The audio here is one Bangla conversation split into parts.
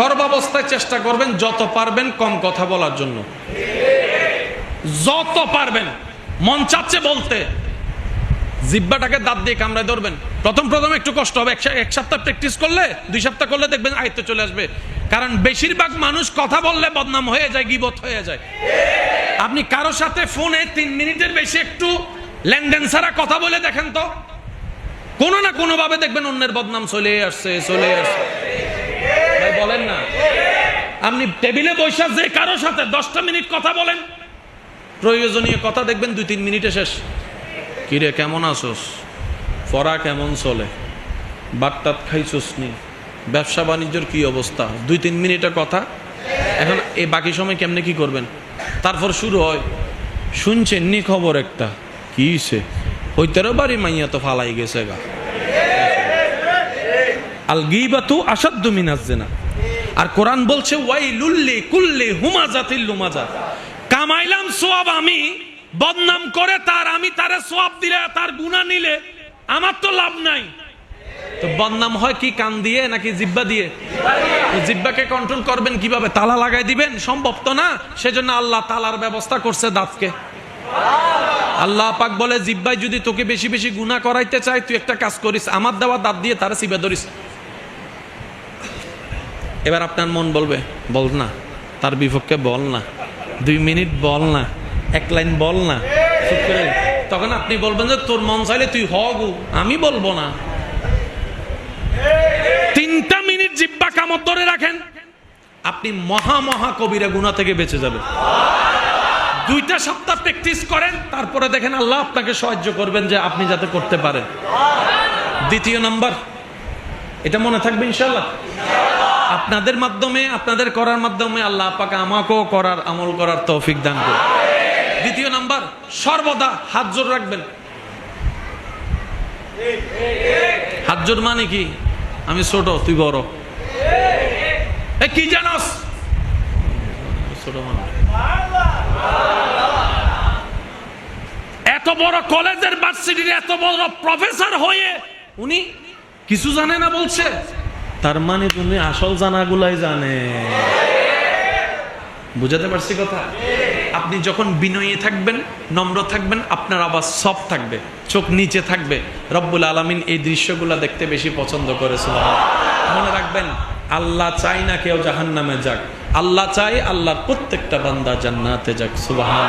সর্বাবস্থায় চেষ্টা করবেন যত পারবেন কম কথা বলার জন্য। যত পারবেন, মন চাচ্ছে বলতে। জিব্বাটাকে দাঁত দিয়ে কামড়ায় ধরবেন। প্রথম প্রথম একটু কষ্ট হবে, এক সপ্তাহ প্র্যাকটিস করলে, দুই সপ্তাহ করলে দেখবেন আয়ত্ত চলে আসবে। কারণ বেশিরভাগ মানুষ কথা বললে বদনাম হয়ে যায়, গিবত হয়ে যায়। আপনি কারোর সাথে ফোনে তিন মিনিটের বেশি একটু লেনদেন ছাড়া কথা বলে দেখেন তো। কোনো না কোনোভাবে দেখবেন অন্যের বদনাম চলে আসছে চলে আসছে। বলেন না। আপনি টেবিলে বৈশা যে কারোর সাথে দশটা মিনিট কথা বলেন, প্রয়োজনীয় কথা দেখবেন দুই তিন মিনিটে শেষ। কিরে, কেমন আছোস? পড়া কেমন চলে? বাট্টাত খাইছোস নি? ব্যবসা বাণিজ্যর কি অবস্থা? দুই তিন মিনিটের কথা? এখন এই বাকি সময় কেমনে কি করবেন? তারপর শুরু হয়। শুনছেন নি খবর একটা? কি সে হইতেরও বাড়ি মাইয়া তো ফালাই গেছে গা। আল গিবাতু আসাদ্দু মিনাজ জেনা। আর কোরআন বলছে ওয়াই লুল্লি কুল্লি হুমাজাতিল লুমাজা। কামাইলাম সোয়াব আমি, বদনাম করে তার, আমি তারে সোয়াব দিলে, তার গুনাহ নিলে, আমার তো লাভ নাই। তো বদনাম হয় কি, কান দিয়ে নাকি জিব্বা দিয়ে? জিব্বাকে কন্ট্রোল করবেন কীভাবে? তালা লাগাই দিবেন? সম্ভব তো না? সেজন্য আল্লাহ তালার ব্যবস্থা করছে দাঁতকে। আল্লাহ পাক বলে জিব্বাই যদি তোকে বেশি বেশি গুনাহ করাইতে চাই, তুই একটা কাজ করিস, আমার দেওয়া দাঁত দিয়ে তারা সিবে ধরিস। এবার আপনার মন বলবে, বল না। তার বিপক্ষে বল না। দুই মিনিট বল না। এক লাইন বল না। তখন আপনি বলবেন যে, তোর মন চাইলে তুই হগু আমি বলব না। তিনটা মিনিট জিব্বা কামত ধরে রাখেন। আপনি মহা মহা কবিরা গুণা থেকে বেঁচে যাবেন। দুইটা সপ্তাহ প্র্যাকটিস করেন, তারপরে দেখেন আল্লাহ আপনাকে সাহায্য করবেন যে আপনি যাতে করতে পারেন। দ্বিতীয় নাম্বার, এটা মনে থাকবে ইনশাল্লাহ আপনাদের মাধ্যমে, আপনাদের করার মাধ্যমে আল্লাহ পাকে আমাকেও করার আমল করার তৌফিক দান করুন। দ্বিতীয় নাম্বার, সর্বদা হাত জোর রাখবেন। হাত জোর মানে কি? আমি ছোট, তুই বড়। কি জানস? ছোট এত বড় কলেজের ভার্সিটির এত বড় প্রফেসর হয়ে উনি কিছু জানে না বলছে। তার মানে তুমি আসল জানাগুলাই জানে। বুঝাতে পারছি কথা? আপনি যখন বিনয়ী থাকবেন, নম্র থাকবেন, আপনার আবার সব থাকবে, চোখ নিচে থাকবে। রব্বুল আলমিন এই দৃশ্যগুলো দেখতে বেশি পছন্দ করে, সুবহানাল্লাহ। মনে রাখবেন, আল্লাহ চাই না কেউ জাহান নামে যাক। আল্লাহ চাই আল্লাহর প্রত্যেকটা বান্দা জান্নাতে যাক সুবাহান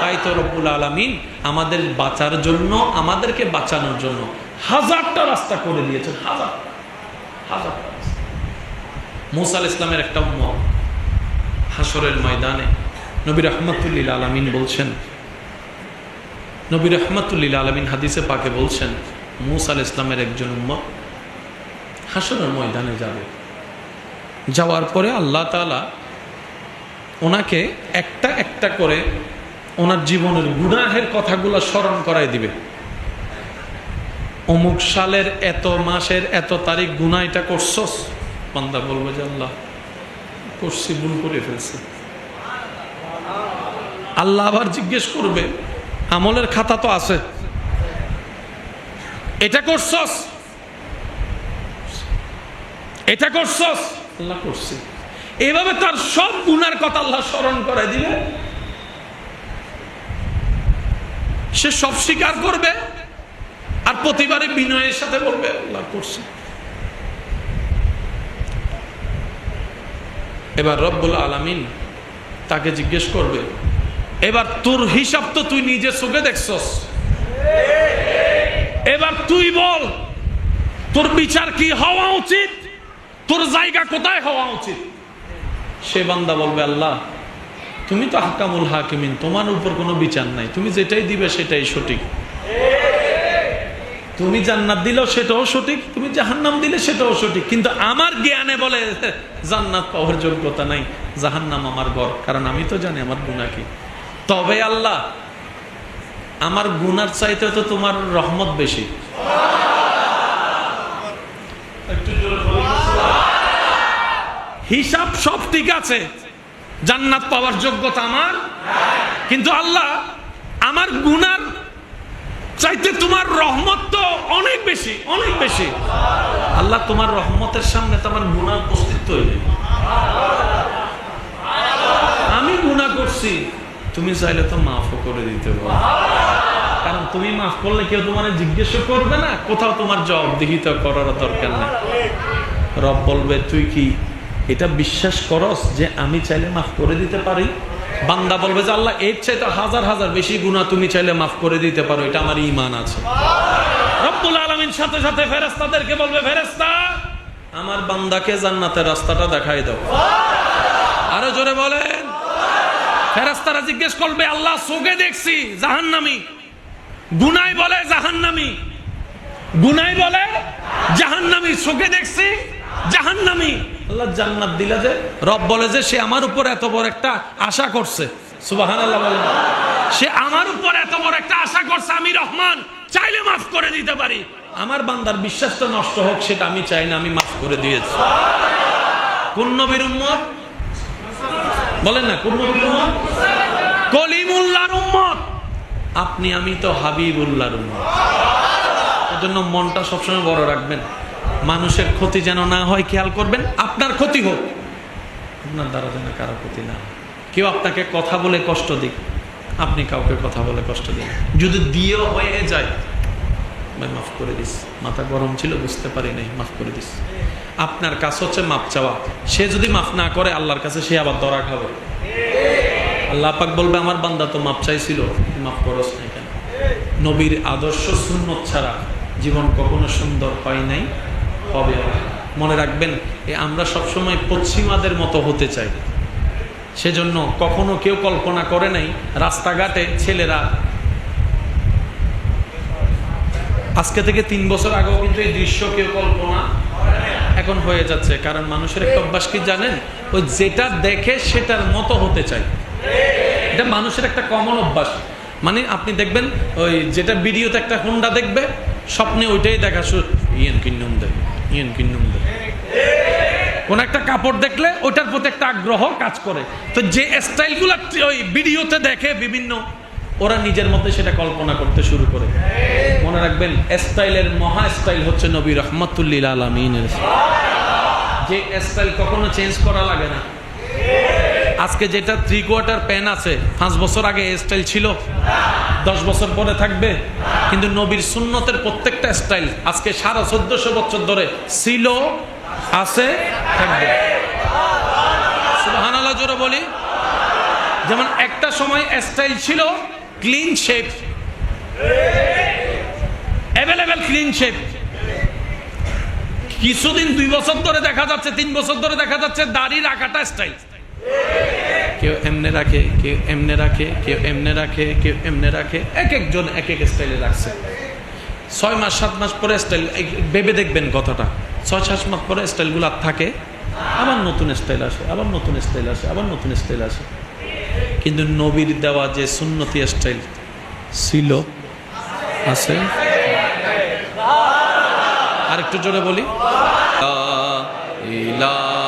তাই তো রব্বুল আলমিন আমাদের বাঁচার জন্য, আমাদেরকে বাঁচানোর জন্য হাজারটা রাস্তা করে দিয়েছেন হাজার হাজারটা। রাস্তা। মুসা আল ইসলামের একটা উম্মত হাসরের ময়দানে নবী রহমতুল্লিল আলমিন বলছেন, নবী রহমতুল্লিল আলমিন হাদিসে পাকে বলছেন, মুসা ইসলামের একজন উম্মত হাসরের ময়দানে যাবে যাওয়ার পরে আল্লাহ তালা ওনাকে একটা একটা করে ওনার জীবনের গুনাহের কথাগুলো স্মরণ করাই দিবে অমুক সালের এত মাসের এত তারিখ গুনা এটা করছস বান্দা বলবে যে আল্লাহ, করছি, ভুল করে ফেলছি। আল্লাহ আবার জিজ্ঞেস করবে, আমলের খাতা তো আছে। এটা করছস? এটা করছস? আল্লাহ করছি। এভাবে তার সব গুনার কথা আল্লাহ স্মরণ করে দিলে সে সব স্বীকার করবে, আর প্রতিবারে বিনয়ের সাথে বলবে, আল্লাহ করছি। এবার রব্বুল আলামিন তাকে জিজ্ঞেস করবে, এবার তোর হিসাব তো তুই নিজে চোখে দেখছস। এবার তুই বল, তোর বিচার কি হওয়া উচিত? তোর জায়গা কোথায় হওয়া উচিত? সে বান্দা বলবে, আল্লাহ, তুমি তো হাকামুল হাকিমিন, তোমার উপর কোনো বিচার নাই। তুমি যেটাই দিবে সেটাই সঠিক। তুমি জান্নাত দিলেও সেটাও সঠিক, তুমি জাহান্নাম দিলে সেটাও সঠিক। কিন্তু আমার জ্ঞানে বলে, জান্নাত পাওয়ার যোগ্যতা নাই, জাহান্নাম আমার ঘর কারণ আমি তো জানি আমার গুণা কি। তবে আল্লাহ, আমার গুনার চাইতে তো তোমার রহমত বেশি। হিসাব সব ঠিক আছে, জান্নাত পাওয়ার যোগ্যতা আমার। কিন্তু আল্লাহ, আমার গুনার চাইতে তোমার রহমত তো অনেক বেশি অনেক বেশি। আল্লাহ তোমার রহমতের সামনে তোমার গুণা উপস্থিত হইলে আমি গুণা করছি, তুমি চাইলে তো মাফও করে দিতে পারো। কারণ তুমি মাফ করলে কেউ তোমার জিজ্ঞেস করবে না, কোথাও তোমার জবাবদিহিত করার দরকার নেই। রব বলবে, তুই কি এটা বিশ্বাস করস যে আমি চাইলে মাফ করে দিতে পারি? বান্দা বলবে যে আল্লাহ, এর চাইতে হাজার হাজার বেশি গুণা তুমি চাইলে মাফ করে দিতে পারো, এটা আমার ইমান আছে। সাথে সাথে বলবে আমার বান্দাকে জান্নাতের রাস্তাটা দেখাই দাও। আরও জোরে বলেন। ফেরেস্তারা জিজ্ঞেস করবে, আল্লাহ চোখে দেখছি, জাহান্নামি। গুনাই বলে, জাহান্নামি। গুনাই বলে, জাহান্নামি চোখে দেখছি, জাহান্নামি। আল্লাহ জান্নাত দিলা যে, রব বলে যে, সে আমার উপর এত বড় একটা আশা করছে। সুবহানাল্লাহ বলেন। সে আমার উপর এত বড় একটা আশা করছে, আমি রহমান, চাইলে মাফ করে দিতে পারি। আমার বান্দার বিশ্বাসটা নষ্ট হোক, সেটা আমি চাই না, আমি মাফ করে দিয়েছি। কোন নবীর উম্মত, বলেন না কোন নবীর উম্মত? কলিমুল্লাহর উম্মত। আপনি, আমি তো হাবিবুল্লাহর উম্মত। এজন্য মনটা সবসময় বড় রাখবেন। মানুষের ক্ষতি যেন না হয়, খেয়াল করবেন, আপনার ক্ষতি হোক। আপনার দ্বারা যেন কারও ক্ষতি না কেউ আপনাকে কথা বলে কষ্ট দিক, আপনি কাউকে কথা বলে কষ্ট দিন। যদি দিয়েও হয়ে যায়, ভাই, মাফ করে দিস। মাথা গরম ছিল, বুঝতে পারি নাই, মাফ করে দিস। আপনার কাজ হচ্ছে মাপ চাওয়া। সে যদি মাফ না করে, আল্লাহর কাছে সে আবার দরা খাবে। আল্লাহ পাক বলবে, আমার বান্দা তো মাপ চাইছিল মাফ করস নাই কেন? নবীর আদর্শ সুন্নত ছাড়া জীবন কখনো সুন্দর হয় নাই। হবে মনে রাখবেন, এ আমরা সবসময় পশ্চিমাদের মতো হতে চাই। সেজন্য কখনো কেউ কল্পনা করে নাই, রাস্তাঘাটে ছেলেরা আজকে থেকে তিন বছর আগেও কিন্তু এই দৃশ্য কেউ কল্পনা এখন হয়ে যাচ্ছে। কারণ মানুষের একটা অভ্যাস কি জানেন? ওই যেটা দেখে সেটার মতো হতে চাই। এটা মানুষের একটা কমন অভ্যাস। মানে আপনি দেখবেন, ওই যেটা ভিডিওতে একটা হোন্ডা দেখবে, স্বপ্নে ওইটাই দেখা শুরু ইয়েন কিন্নুম দেয় ইয়েন কোন একটা কাপড় দেখলে ওটার প্রতি একটা আগ্রহ কাজ করে। তো যে স্টাইলগুলো ওই ভিডিওতে দেখে বিভিন্ন, ওরা নিজের মধ্যে সেটা কল্পনা করতে শুরু করে। মনে রাখবেন, স্টাইলের মহা স্টাইল হচ্ছে নবী রহমতুল্লিল আলমিনের যে স্টাইল কখনো চেঞ্জ করা লাগে না। আজকে যেটা থ্রি কোয়ার্টার প্যান আছে, পাঁচ বছর আগে স্টাইল ছিল। দশ বছর পরে থাকবে। কিন্তু নবীর সুন্নতের প্রত্যেকটা স্টাইল আজকে সারা চোদ্দশো বছর ধরে ছিল, আছে, থাকবে। সুবহানাল্লাহ, জোরে বলি। যেমন একটা সময় স্টাইল ছিল clean shape available clean shape কিছুদিন দুই বছর ধরে দেখা যাচ্ছে, তিন বছর ধরে দেখা যাচ্ছে দাড়ি রাখাটা স্টাইল কেউ এমনে রাখে, কেউ এমনে রাখে, কেউ এমনে রাখে, কেউ এমনে রাখে, এক একজন এক এক স্টাইলে রাখছে। ছয় মাস, সাত মাস পরে স্টাইল ভেবে দেখবেন কথাটা। ছয়, সাত মাস পরে স্টাইলগুলো আর থাকে, আবার নতুন স্টাইল আসে, আবার নতুন স্টাইল আসে, আবার নতুন স্টাইল আসে। কিন্তু নবীর দেওয়া যে সুন্নতি স্টাইল ছিল, আছে। আর একটু জোরে বলি ইলাহা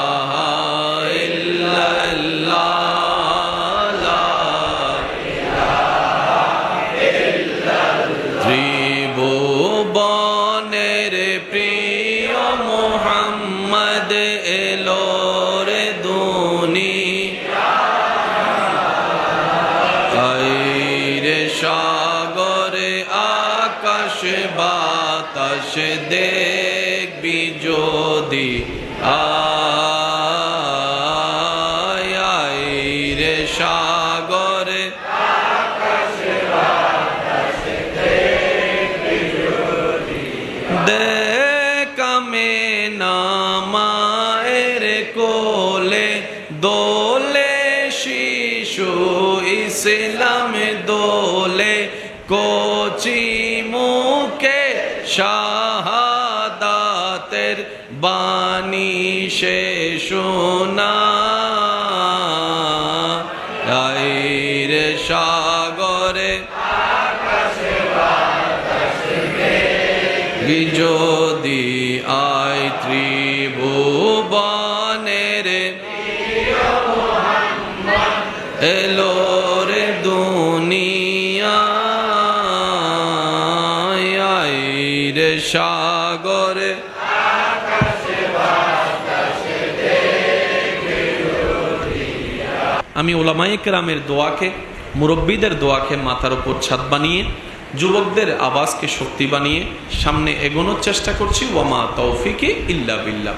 যদি আয় আইরে সাগরে। দেখামে নামায়ের কোলে দোলে শিশু ইসলাম দোলে কোচি বাণী সে শোনা। আইর সাগরে যদি আয় ত্রিভুবনের। এলো রে দুনিয়া। রে সাগরে আমি ওলামাই কেরামের দোয়াকে, মুরব্বীদের দোয়াকে মাথার ওপর ছাদ বানিয়ে, যুবকদের আওয়াজকে শক্তি বানিয়ে সামনে এগোনোর চেষ্টা করছি। ওয়ামা তৌফিকে ইল্লা বিল্লাহ।